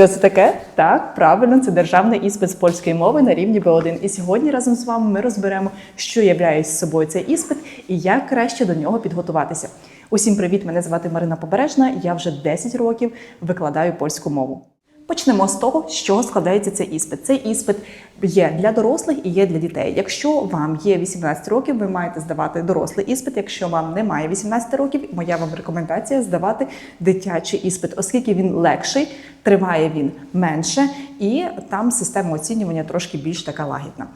Що це таке? Так, правильно, це державний іспит з польської мови на рівні B1. І сьогодні разом з вами ми розберемо, що являє собою цей іспит і як краще до нього підготуватися. Усім привіт! Мене звати Марина Побережна. Я вже 10 років викладаю польську мову. Почнемо з того, чого складається цей іспит. Цей іспит є для дорослих і є для дітей. Якщо вам є 18 років, ви маєте здавати дорослий іспит. Якщо вам немає 18 років, моя вам рекомендація здавати дитячий іспит, оскільки він легший, триває він менше, і там система оцінювання трошки більш така лагідна.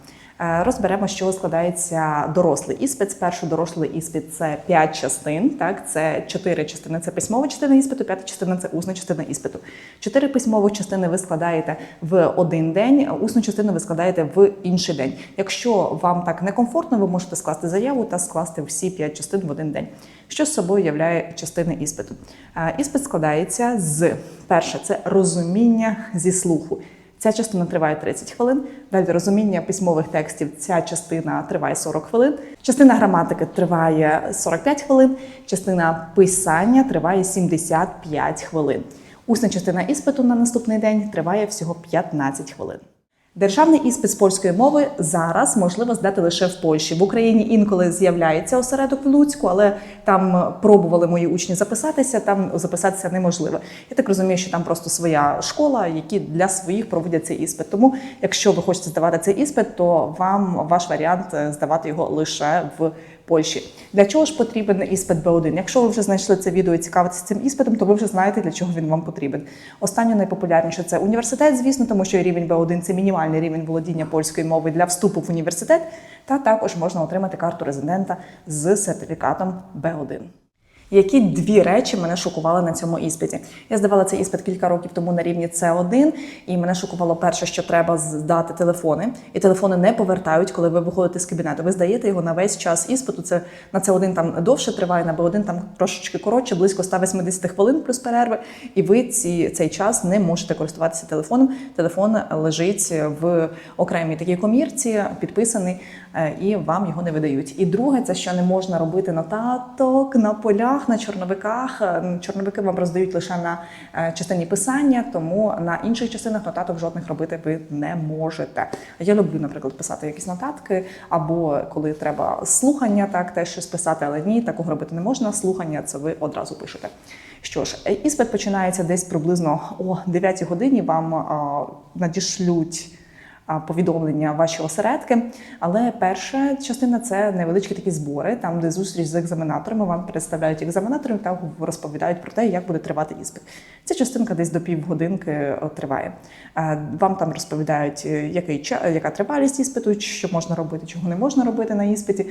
Е, Розберемо, чого складається дорослий іспит. Спершу дорослий іспит це 5 частин. Так, це 4 частини це письмова частина іспиту, п'ята частина це усна частина іспиту. Чотири письмових частини ви складаєте в один день, усну частину ви складаєте в інший день. Якщо вам так некомфортно, ви можете скласти заяву та скласти всі 5 частин в один день. Що з собою являє частини іспиту? Е, Іспит складається з перше це розуміння зі слуху. Ця частина триває 30 хвилин. Далі розуміння письмових текстів. Ця частина триває 40 хвилин. Частина граматики триває 45 хвилин. Частина писання триває 75 хвилин. Усна частина іспиту на наступний день триває всього 15 хвилин. Державний іспит з польської мови зараз можливо здати лише в Польщі. В Україні інколи з'являється осередок в Луцьку, але там пробували мої учні записатися. Там записатися неможливо. Я так розумію, що там просто своя школа, які для своїх проводять цей іспит. Тому, якщо ви хочете здавати цей іспит, то вам ваш варіант е, здавати його лише в Польщі. Для чого ж потрібен іспит Б1? Якщо ви вже знайшли це відео і цікавитися цим іспитом, то ви вже знаєте, для чого він вам потрібен. Останнє найпопулярніше це університет, звісно, тому що рівень Б1 це мінімальний рівень володіння польської мови для вступу в університет. Та також можна отримати карту резидента з сертифікатом Б1. Які дві речі мене шокували на цьому іспиті? Я здавала цей іспит кілька років тому на рівні С1, і мене шокувало перше, що треба здати телефони, і телефони не повертають, коли ви виходите з кабінету. Ви здаєте його на весь час іспиту. Це на С1 там довше триває, на Б1 там трошечки коротше, близько 180 хвилин плюс перерви. І ви ці, цей час не можете користуватися телефоном. Телефон лежить в окремій такій комірці, підписаний, е, і вам його не видають. І друге, це що не можна робити нотаток на полях, на чорновиках. Е, Чорновики вам роздають лише на е, частині писання, тому на інших частинах нотаток жодних робити ви не можете. Я люблю, наприклад, писати якісь нотатки, або коли треба слухання, так теж щось писати, але ні, такого робити не можна. Слухання це ви одразу пишете. Що ж, е, іспит починається десь приблизно о 9 годині. Вам надішлють повідомлення ваші осередки. Але перша частина це невеличкі такі збори, там де зустріч з екзаменаторами вам представляють екзаменаторів та розповідають про те, як буде тривати іспит. Ця частинка десь до півгодинки е, триває. Вам там розповідають, е, який яка тривалість іспиту, що можна робити, чого не можна робити на іспиті.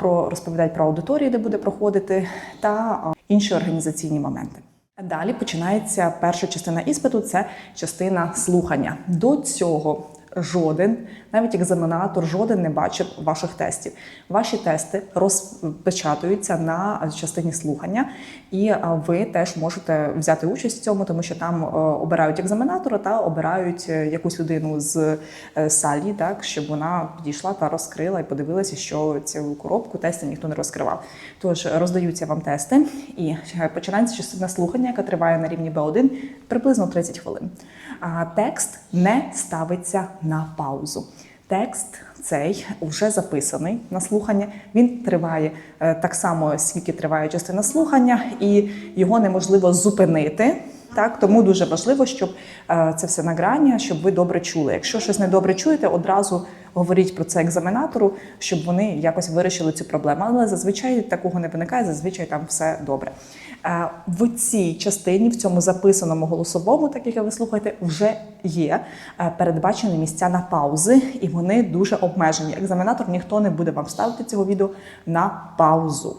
Про розповідають про аудиторії, де буде проходити, та інші організаційні моменти. Далі починається перша частина іспиту це частина слухання. До цього жоден, навіть екзаменатор, жоден не бачив ваших тестів. Ваші тести розпечатуються на частині слухання, і ви теж можете взяти участь в цьому, тому що там е, обирають екзаменатора та обирають е, якусь людину з е, салі, так щоб вона підійшла та розкрила і подивилася, що цю коробку тестів ніхто не розкривав. Тож роздаються вам тести, і е, починається частина слухання, яка триває на рівні Б1 приблизно 30 хвилин. А текст не ставиться на паузу. Текст цей вже записаний на слухання. Він триває е, так само, скільки триває частина слухання, і його неможливо зупинити. Так, тому дуже важливо, щоб е, це все награння, щоб ви добре чули. Якщо щось недобре чуєте, одразу говоріть про це екзаменатору, щоб вони якось вирішили цю проблему. Але зазвичай такого не виникає, зазвичай там все добре. Е, В цій частині, в цьому записаному голосовому, так як ви слухаєте, вже є е, передбачені місця на паузи, і вони дуже обмежені. Екзаменатор ніхто не буде вам ставити цього відео на паузу.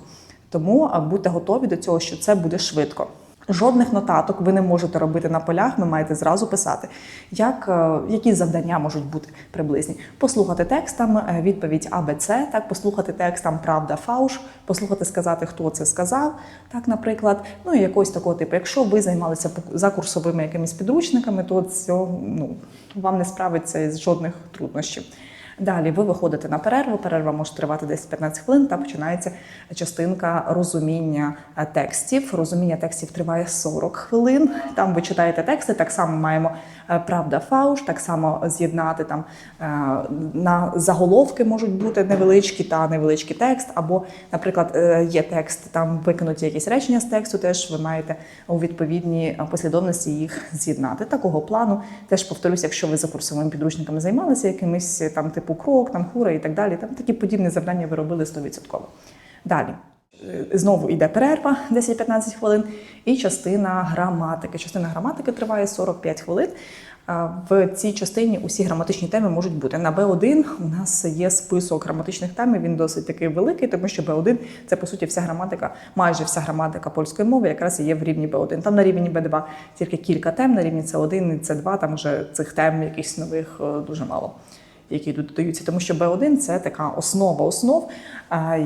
Тому е, будьте готові до цього, що це буде швидко. Жодних нотаток ви не можете робити на полях, ви маєте зразу писати, як, е, які завдання можуть бути приблизні. Послухати текст там е, відповідь А, Б, С, так, послухати текст там правда, фауш, послухати, сказати, хто це сказав, так, наприклад. Ну і якогось такого типу. Якщо ви займалися за курсовими якимись підручниками, то цього, ну, вам не справиться з жодних труднощів. Далі ви виходите на перерву. Перерва може тривати 10-15 хвилин. Та починається частинка розуміння е, текстів. Розуміння текстів триває 40 хвилин. Там ви читаєте тексти. Так само маємо е, правда фауш, так само з'єднати там е, на заголовки можуть бути невеличкі та невеличкий текст. Або, наприклад, є текст, там викинуті якісь речення з тексту. Теж ви маєте у відповідній послідовності їх з'єднати. Такого плану теж повторюсь, якщо ви за курсовими підручниками займалися якимись там типу крок, там хура і так далі. Там такі подібні завдання ви робили 100%. Далі. Е, Знову йде перерва 10-15 хвилин, і частина граматики. Частина граматики триває 45 хвилин. В цій частині усі граматичні теми можуть бути. На Б1 у нас є список граматичних тем. Він досить такий великий, тому що Б1 це по суті вся граматика, майже вся граматика польської мови, якраз є в рівні Б1. Там на рівні Б2 тільки кілька тем, на рівні С1 і С2, там вже цих тем якихось нових е, дуже мало які тут додаються, тому що Б1 це така основа основ. а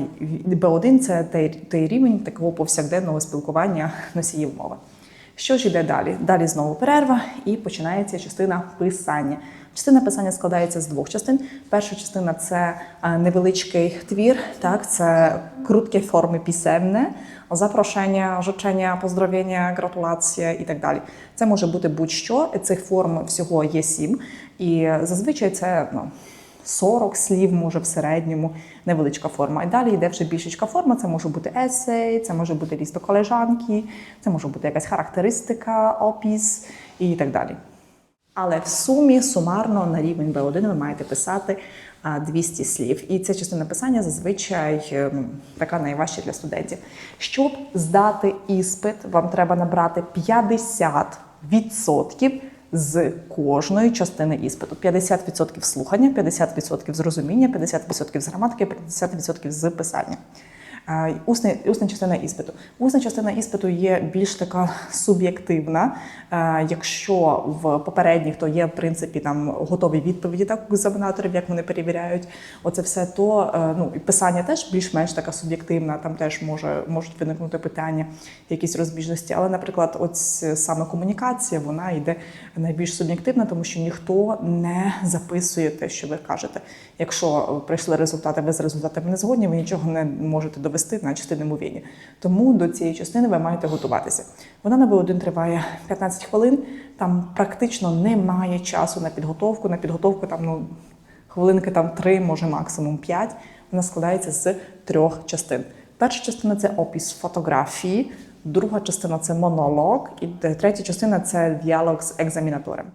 Б1 це той, той рівень такого повсякденного спілкування носіїв мови. Що ж іде далі? Далі знову перерва і починається частина писання. Частина писання складається з двох частин. Перша частина це е, невеличкий твір, так це круткі форми пісемне, запрошення, życzenia, поздравлення, гратулація і так далі. Це може бути будь-що. Цих форм всього є сім, і зазвичай це ну. 40 слів, може в середньому невеличка форма. І далі йде вже більшечка форма. Це може бути есей, це може бути ліст до колежанки, це може бути якась характеристика, опіс і так далі. Але в сумі сумарно на рівень B1 ви маєте писати а, 200 слів. І ця частина писання зазвичай ем, така найважча для студентів. Щоб здати іспит, вам треба набрати 50% з кожної частини іспиту. 50% слухання, 50% зрозуміння, 50% з граматики, 50% з писання. Усна, усна частина іспиту. Усна частина іспиту є більш така суб'єктивна. Якщо в попередніх то є в принципі там готові відповіді так екзаменаторів, як вони перевіряють оце все, то е, ну і писання теж більш-менш така суб'єктивна. Там теж може можуть виникнути питання, якісь розбіжності. Але, наприклад, ось саме комунікація вона йде найбільш суб'єктивна, тому що ніхто не записує те, що ви кажете. Якщо прийшли результати, ви з результатами не згодні, ви нічого не можете довести на частини мовіння. Тому до цієї частини ви маєте готуватися. Вона на B1 триває 15 хвилин. Там практично немає часу на підготовку. На підготовку там ну хвилинки там 3, може максимум 5. Вона складається з трьох частин. Перша частина це опис фотографії, друга частина це монолог, і третя частина це діалог з екзамінатором.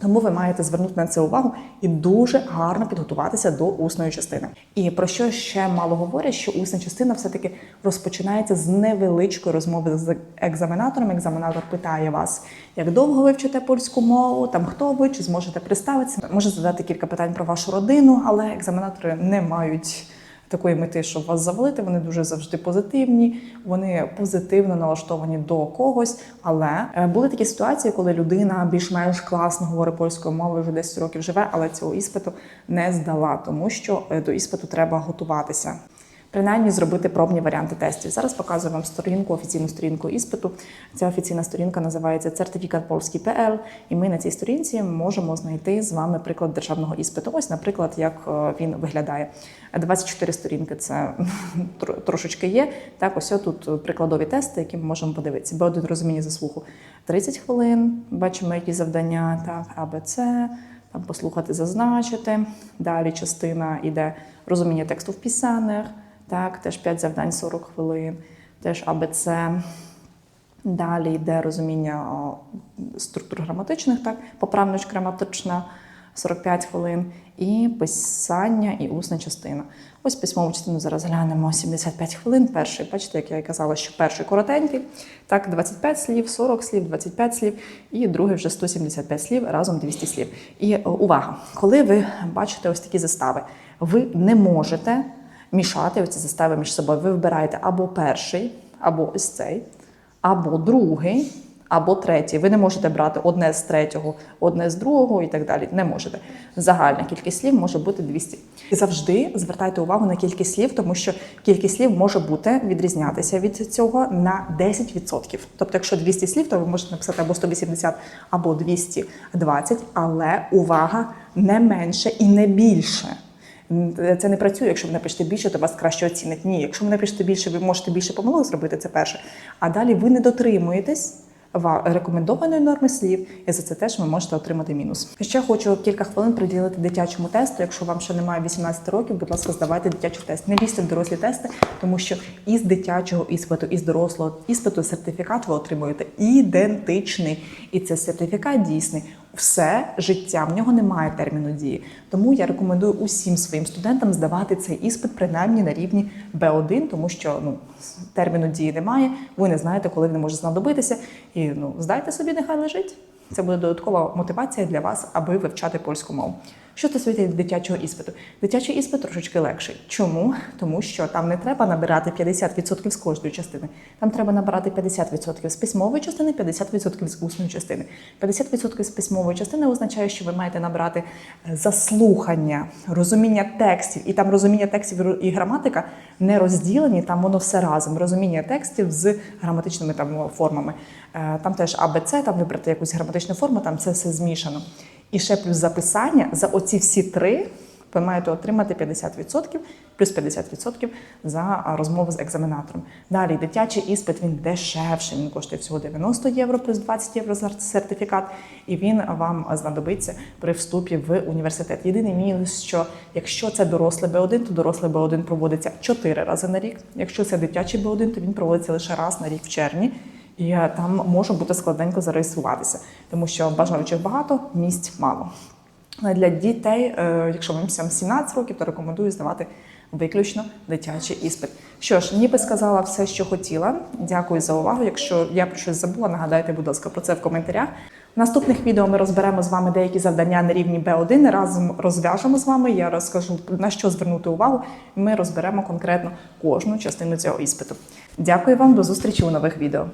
Тому ви маєте звернути на це увагу і дуже гарно підготуватися до усної частини. І про що ще мало говорять, що усна частина все-таки розпочинається з невеличкої розмови з екзаменатором. Екзаменатор питає вас, як довго ви вчите польську мову, там хто ви, чи зможете представитися. Може задати кілька питань про вашу родину, але екзаменатори не мають такої мети, щоб вас завалити. Вони дуже завжди позитивні, вони позитивно налаштовані до когось. Але е, були такі ситуації, коли людина більш-менш класно говорить польською мовою, вже 10 років живе, але цього іспиту не здала, тому що е, до іспиту треба готуватися. Принаймні зробити пробні варіанти тестів. Зараз показую вам сторінку, офіційну сторінку іспиту. Ця офіційна сторінка називається Сертифікат Польський.пл, і ми на цій сторінці можемо знайти з вами приклад державного іспиту. Ось, наприклад, як е, він виглядає. 24 сторінки це трошечки є. Так, ось тут прикладові тести, які ми можемо подивитися. Б1 розуміння за слуху 30 хвилин. Бачимо, які завдання, так, АБЦ, там послухати, зазначити. Далі частина йде розуміння тексту в пісенних. Так, теж 5 завдань 40 хвилин, теж АБЦ. Далі йде розуміння структур граматичних, так, поправність граматична 45 хвилин, і писання і усна частина. Ось письмову частину зараз глянемо 75 хвилин. Перший, бачите, як я і казала, що перший коротенький, так, 25 слів, 40 слів, 25 слів, і другий вже 175 слів, разом 200 слів. І увага, коли ви бачите ось такі застави, ви не можете мішати оці застави між собою. Ви вибираєте або перший, або ось цей, або другий, або третій. Ви не можете брати одне з третього, одне з другого і так далі. Не можете. Загальна кількість слів може бути 200. І завжди звертайте увагу на кількість слів, тому що кількість слів може бути відрізнятися від цього на 10%. Тобто, якщо 200 слів, то ви можете написати або 180, або 220, але увага не менше і не більше. Це не працює. Якщо ви напишете більше, то вас краще оцінять. Ні, якщо ви напишете більше, ви можете більше помилок зробити. Це перше. А далі ви не дотримуєтесь рекомендованої норми слів, і за це теж ви можете отримати мінус. Ще хочу кілька хвилин приділити дитячому тесту. Якщо вам ще немає 18 років, будь ласка, здавайте дитячий тест. Не лізьте в дорослі тести, тому що із дитячого іспиту, із дорослого іспиту сертифікат ви отримуєте ідентичний. І це сертифікат дійсний. Все життя в нього немає терміну дії. Тому я рекомендую усім своїм студентам здавати цей іспит принаймні на рівні Б1, тому що ну терміну дії немає. Ви не знаєте, коли він може знадобитися. І ну здайте собі, нехай лежить. Це буде додаткова мотивація для вас, аби вивчати польську мову. Що стосується дитячого іспиту, дитячий іспит трошечки легший. Чому? Тому що там не треба набирати 50% з кожної частини. Там треба набирати 50% з письмової частини, 50% з усної частини. 50% з письмової частини означає, що ви маєте набрати е, заслухання, розуміння текстів, і там розуміння текстів і граматика не розділені, там воно все разом. Розуміння текстів з граматичними там формами. Е, Там теж АБЦ, там вибрати якусь граматичну форму, там це все змішано. І ще плюс записання за оці всі три ви маєте отримати 50%, плюс 50% за розмову з екзаменатором. Далі дитячий іспит він дешевший, він коштує всього 90 євро плюс 20 євро за сертифікат, і він вам знадобиться при вступі в університет. Єдиний мінус, що якщо це дорослий Б1, то дорослий Б1 проводиться 4 рази на рік. Якщо це дитячий Б1, то він проводиться лише раз на рік в червні. І там може бути складненько зареєструватися, тому що бажаючих багато, місць мало. Для дітей, е, якщо вам 17 років, то рекомендую здавати виключно дитячий іспит. Що ж, ніби сказала все, що хотіла. Дякую за увагу. Якщо я про щось забула, нагадайте, будь ласка, про це в коментарях. В наступних відео ми розберемо з вами деякі завдання на рівні B1. Разом розв'яжемо з вами. Я розкажу на що звернути увагу. і Ми розберемо конкретно кожну частину цього іспиту. Дякую вам, до зустрічі у нових відео.